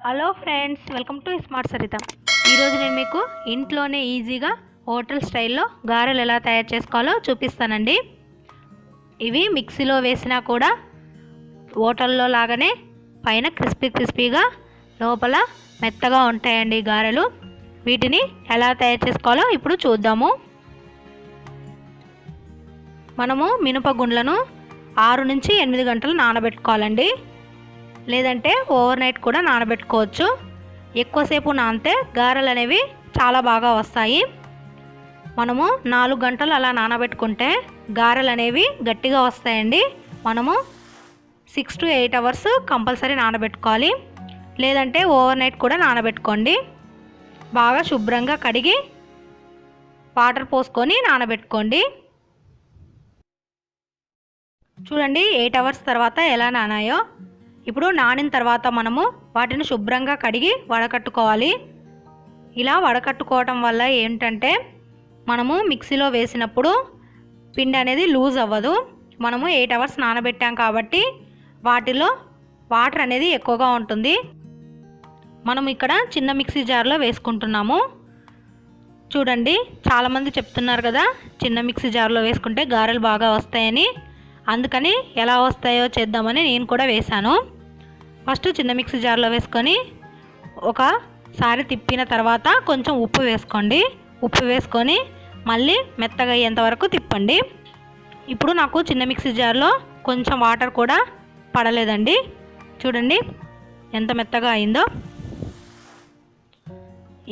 Hello friends welcome to smart Saritha ఈరోజు నేను మీకు ఇంట్లోనే ఈజీగా హోటల్ స్టైల్లో గారెలు ఎలా తయారు చేసుకోవాలో చూపిస్తానండి. ఇవి మిక్సీలో వేసినా కూడా హోటల్లో లాగానే పైన క్రిస్పీ క్రిస్పీగా లోపల మెత్తగా ఉంటాయండి గారెలు. వీటిని ఎలా తయారు చేసుకోవాలో ఇప్పుడు చూద్దాము. మనము మినపగుండ్లను ఆరు నుంచి ఎనిమిది గంటలు నానబెట్టుకోవాలండి. లేదంటే ఓవర్ నైట్ కూడా నానబెట్టుకోవచ్చు. ఎక్కువసేపు నానితే గారెలు అనేవి చాలా బాగా వస్తాయి. మనము నాలుగు గంటలు అలా నానబెట్టుకుంటే గారెలు అనేవి గట్టిగా వస్తాయండి. మనము six to eight hours compulsory నానబెట్టుకోవాలి. లేదంటే ఓవర్ నైట్ కూడా నానబెట్టుకోండి. బాగా శుభ్రంగా కడిగి వాటర్ పోసుకొని నానబెట్టుకోండి. చూడండి ఎయిట్ అవర్స్ తర్వాత ఎలా నానాయో. ఇప్పుడు నానిన తర్వాత మనము వాటిని శుభ్రంగా కడిగి వడకట్టుకోవాలి. ఇలా వడకట్టుకోవటం వల్ల ఏంటంటే మనము మిక్సీలో వేసినప్పుడు పిండి అనేది లూజ్ అవ్వదు. మనము ఎయిట్ అవర్స్ నానబెట్టాం కాబట్టి వాటిలో వాటర్ అనేది ఎక్కువగా ఉంటుంది. మనం ఇక్కడ చిన్న మిక్సీ జార్లో వేసుకుంటున్నాము. చూడండి చాలామంది చెప్తున్నారు కదా చిన్న మిక్సీ జార్లో వేసుకుంటే గారెలు బాగా వస్తాయని. అందుకని ఎలా వస్తాయో చేద్దామని నేను కూడా వేశాను. ఫస్ట్ చిన్న మిక్సీ జార్లో వేసుకొని ఒకసారి తిప్పిన తర్వాత కొంచెం ఉప్పు వేసుకోండి. ఉప్పు వేసుకొని మళ్ళీ మెత్తగా అయ్యేంత వరకు తిప్పండి. ఇప్పుడు నాకు చిన్న మిక్సీ జార్లో కొంచెం వాటర్ కూడా పడలేదండి. చూడండి ఎంత మెత్తగా అయిందో.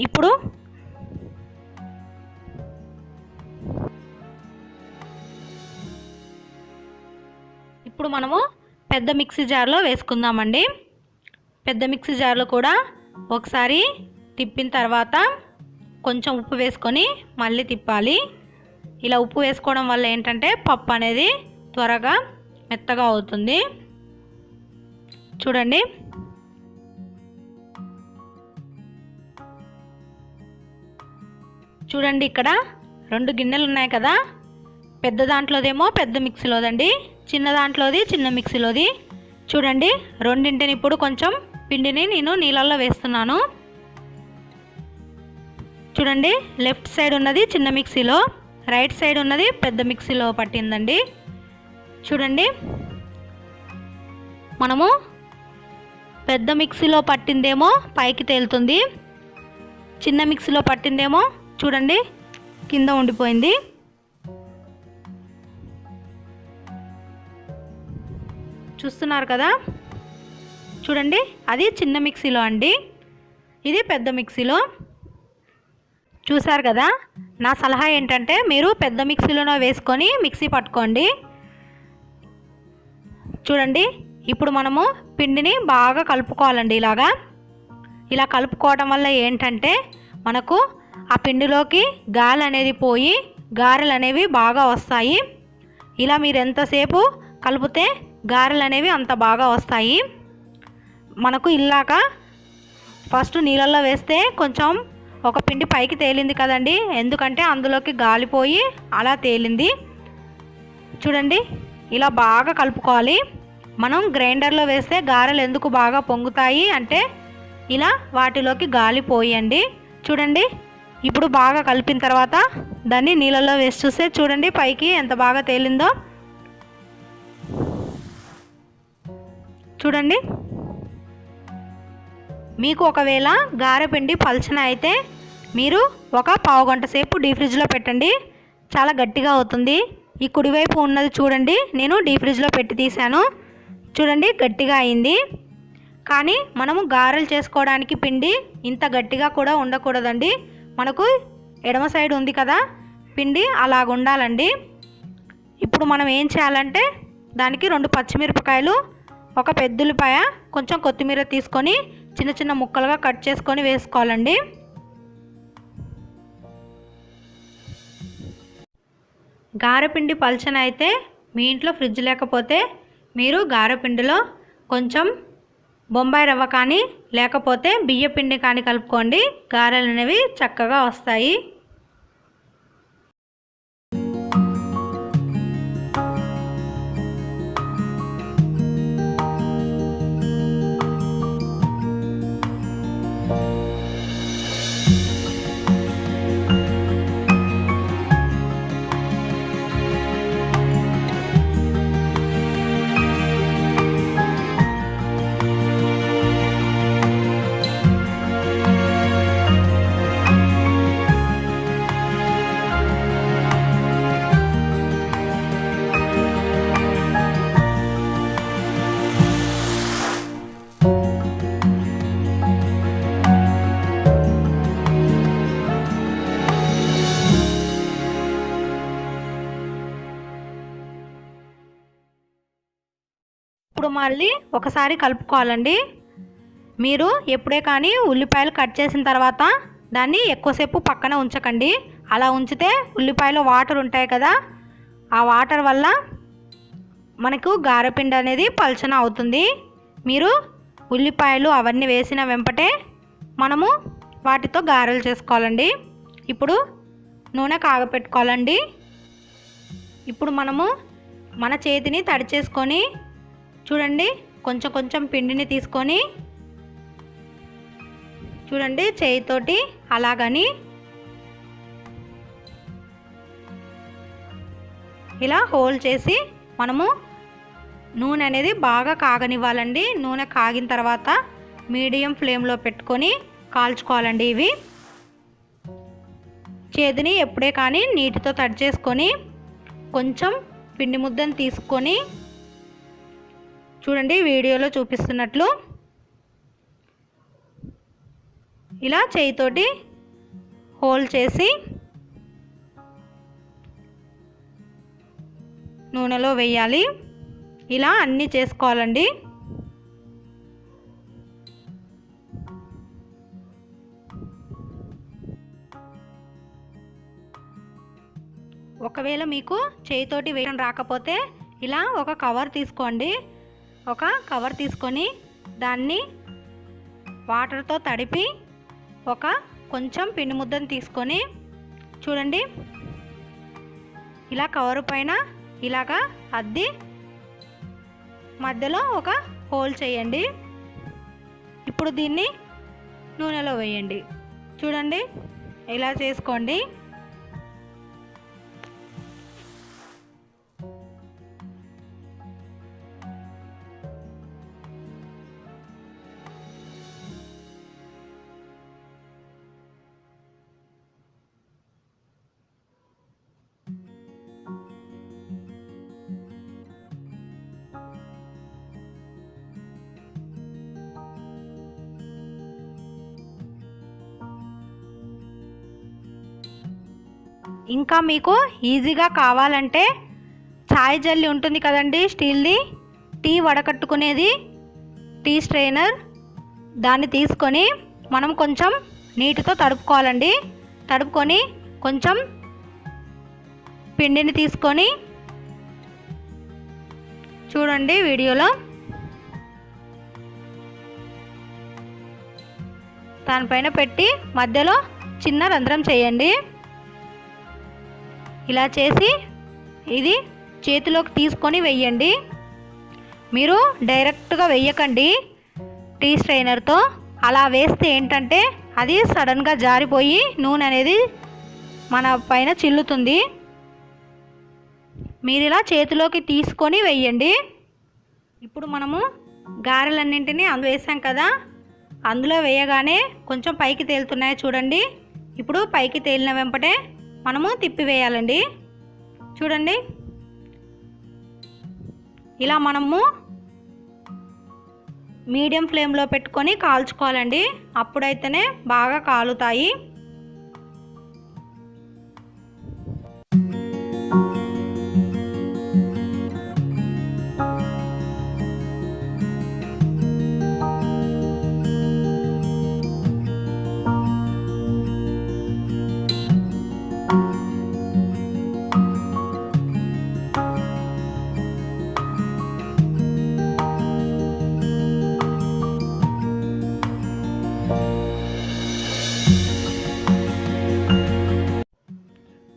ఇప్పుడు ఇప్పుడు మనము పెద్ద మిక్సీ జార్లో వేసుకుందామండి. పెద్ద మిక్సీ జార్లో కూడా ఒకసారి తిప్పిన తర్వాత కొంచెం ఉప్పు వేసుకొని మళ్ళీ తిప్పాలి. ఇలా ఉప్పు వేసుకోవడం వల్ల ఏంటంటే పప్పు అనేది త్వరగా మెత్తగా అవుతుంది. చూడండి. చూడండి ఇక్కడ రెండు గిన్నెలు ఉన్నాయి కదా. పెద్ద దాంట్లోదేమో పెద్ద మిక్సీలోదండి. చిన్న దాంట్లోది చిన్న మిక్సీలోది. చూడండి రెండింటిని ఇప్పుడు కొంచెం పిండిని నేను నీళ్ళల్లో వేస్తున్నాను. చూడండి లెఫ్ట్ సైడ్ ఉన్నది చిన్న మిక్సీలో రైట్ సైడ్ ఉన్నది పెద్ద మిక్సీలో పట్టిందండి. చూడండి మనము పెద్ద మిక్సీలో పట్టిందేమో పైకి తేలుతుంది. చిన్న మిక్సీలో పట్టిందేమో చూడండి కింద ఉండిపోయింది. చూస్తున్నారు కదా? చూడండి అది చిన్న మిక్సీలో అండి. ఇది పెద్ద మిక్సీలో. చూసారు కదా? నా సలహా ఏంటంటే మీరు పెద్ద మిక్సీలోనో వేసుకొని మిక్సీ పట్టుకోండి. చూడండి ఇప్పుడు మనము పిండిని బాగా కలుపుకోవాలండి ఇలాగా. ఇలా కలుపుకోవడం వల్ల ఏంటంటే మనకు ఆ పిండిలోకి గాలి అనేది పోయి గారెలు అనేవి బాగా వస్తాయి. ఇలా మీరు ఎంతసేపు కలిపితే గారెలు అనేవి అంత బాగా వస్తాయి. మనకు ఇల్లాక ఫస్ట్ నీళ్ళల్లో వేస్తే కొంచెం ఒక పిండి పైకి తేలింది కదండి. ఎందుకంటే అందులోకి గాలిపోయి అలా తేలింది. చూడండి ఇలా బాగా కలుపుకోవాలి. మనం గ్రైండర్లో వేస్తే గారెలు ఎందుకు బాగా పొంగుతాయి అంటే ఇలా వాటిలోకి గాలి పోయండి. చూడండి ఇప్పుడు బాగా కలిపిన తర్వాత దాన్ని నీళ్ళల్లో వేసి చూస్తే చూడండి పైకి ఎంత బాగా తేలిందో. చూడండి. మీకు ఒకవేళ గారెపిండి పల్చన అయితే మీరు ఒక పావు గంట సేపు డీ ఫ్రిడ్జ్లో పెట్టండి. చాలా గట్టిగా అవుతుంది. ఈ కుడివైపు ఉన్నది చూడండి. నేను డీ ఫ్రిడ్జ్లో పెట్టి తీశాను. చూడండి గట్టిగా అయింది. కానీ మనము గారెలు చేసుకోవడానికి పిండి ఇంత గట్టిగా కూడా ఉండకూడదండి. మనకు ఎడమ సైడ్ ఉంది కదా పిండి అలాగ ఉండాలండి. ఇప్పుడు మనం ఏం చేయాలంటే దానికి రెండు పచ్చిమిరపకాయలు ఒక పెద్దులపాయ కొంచెం కొత్తిమీర తీసుకొని చిన్న చిన్న ముక్కలుగా కట్ చేసుకొని వేసుకోవాలండి. గారెపిండి పల్చన అయితే మీ ఇంట్లో ఫ్రిడ్జ్ లేకపోతే మీరు గారెపిండిలో కొంచెం బొంబాయి రవ్వ కానీ లేకపోతే బియ్యపిండి కానీ కలుపుకోండి. గారెలు అనేవి చక్కగా వస్తాయి. మళ్ళీ ఒకసారి కలుపుకోవాలండి. మీరు ఎప్పుడే కానీ ఉల్లిపాయలు కట్ చేసిన తర్వాత దాన్ని ఎక్కువసేపు పక్కన ఉంచకండి. అలా ఉంచితే ఉల్లిపాయలో వాటర్ ఉంటాయి కదా ఆ వాటర్ వల్ల మనకు గారెపిండి అనేది పల్చన అవుతుంది. మీరు ఉల్లిపాయలు అవన్నీ వేసిన వెంపటే మనము వాటితో గారెలు చేసుకోవాలండి. ఇప్పుడు నూనె కాగపెట్టుకోవాలండి. ఇప్పుడు మనము మన చేతిని తడి చేసుకొని చూడండి కొంచెం కొంచెం పిండిని తీసుకొని చూడండి చేయితోటి అలాగని ఇలా హోల్ చేసి మనము నూనె అనేది బాగా కాగనివ్వాలండి. నూనె కాగిన తర్వాత మీడియం ఫ్లేమ్లో పెట్టుకొని కాల్చుకోవాలండి ఇవి. చేతిని ఎప్పుడే కానీ నీటితో తడి చేసుకొని కొంచెం పిండి ముద్దను తీసుకొని చూడండి వీడియోలో చూపిస్తున్నట్లు ఇలా చేయితోటి హోల్డ్ చేసి నూనెలో వేయాలి. ఇలా అన్నీ చేసుకోవాలండి. ఒకవేళ మీకు చేయితోటి వేయడం రాకపోతే ఇలా ఒక కవర్ తీసుకోండి. ఒక కవర్ తీసుకొని దాన్ని వాటర్తో తడిపి ఒక కొంచెం పిండి ముద్దను తీసుకొని చూడండి. ఇలా కవరు పైన ఇలాగా అద్ది. మధ్యలో ఒక హోల్ చేయండి. ఇప్పుడు దీన్ని నూనెలో వేయండి. చూడండి ఇలా చేసుకోండి. ఇంకా మీకు ఈజీగా కావాలంటే ఛాయ్ జల్లి ఉంటుంది కదండి స్టీల్ది. టీ వడకట్టుకునేది టీ స్ట్రైనర్. దాన్ని తీసుకొని మనం కొంచెం నీటితో తడుపుకోవాలండి. తడుపుకొని కొంచెం పిండిని తీసుకొని చూడండి వీడియోలో. దానిపైన పెట్టి మధ్యలో చిన్న రంధ్రం చేయండి. ఇలా చేసి ఇది చేతిలోకి తీసుకొని వెయ్యండి మీరు డైరెక్ట్గా వెయ్యకండి టీ స్ట్రైనర్తో. అలా వేస్తే ఏంటంటే అది సడన్గా జారిపోయి నూనె అనేది మన పైన చిల్లుతుంది. మీరు ఇలా చేతిలోకి తీసుకొని వెయ్యండి ఇప్పుడు మనము గారెలన్నింటినీ అందులో వేసాం కదా అందులో వేయగానే కొంచెం పైకి తేలుతున్నాయి చూడండి. ఇప్పుడు పైకి తేలిన వెంపటే మనము తిప్పివేయాలండి. చూడండి. ఇలా మనము మీడియం ఫ్లేమ్లో పెట్టుకొని కాల్చుకోవాలండి. అప్పుడైతేనే బాగా కాలుతాయి.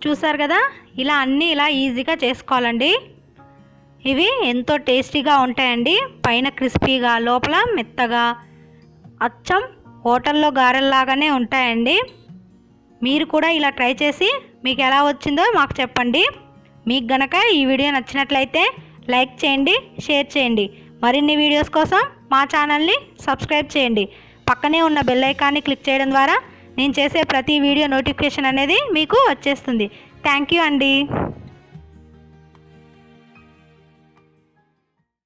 చూసారు కదా? ఇలా అన్నీ ఇలా ఈజీగా చేసుకోవాలండి. ఇవి ఎంతో టేస్టీగా ఉంటాయండి. పైన క్రిస్పీగా లోపల మెత్తగా అచ్చం హోటల్లో గారెల్లాగానే ఉంటాయండి. మీరు కూడా ఇలా ట్రై చేసి మీకు ఎలా వచ్చిందో మాకు చెప్పండి. మీకు గనక ఈ వీడియో నచ్చినట్లయితే లైక్ చేయండి షేర్ చేయండి. మరిన్ని వీడియోస్ కోసం మా ఛానల్ని సబ్స్క్రైబ్ చేయండి. పక్కనే ఉన్న బెల్ ఐకాన్ని క్లిక్ చేయడం ద్వారా నేను చేసే ప్రతి వీడియో నోటిఫికేషన్ అనేది మీకు వచ్చేస్తుంది. థ్యాంక్ యూ అండి.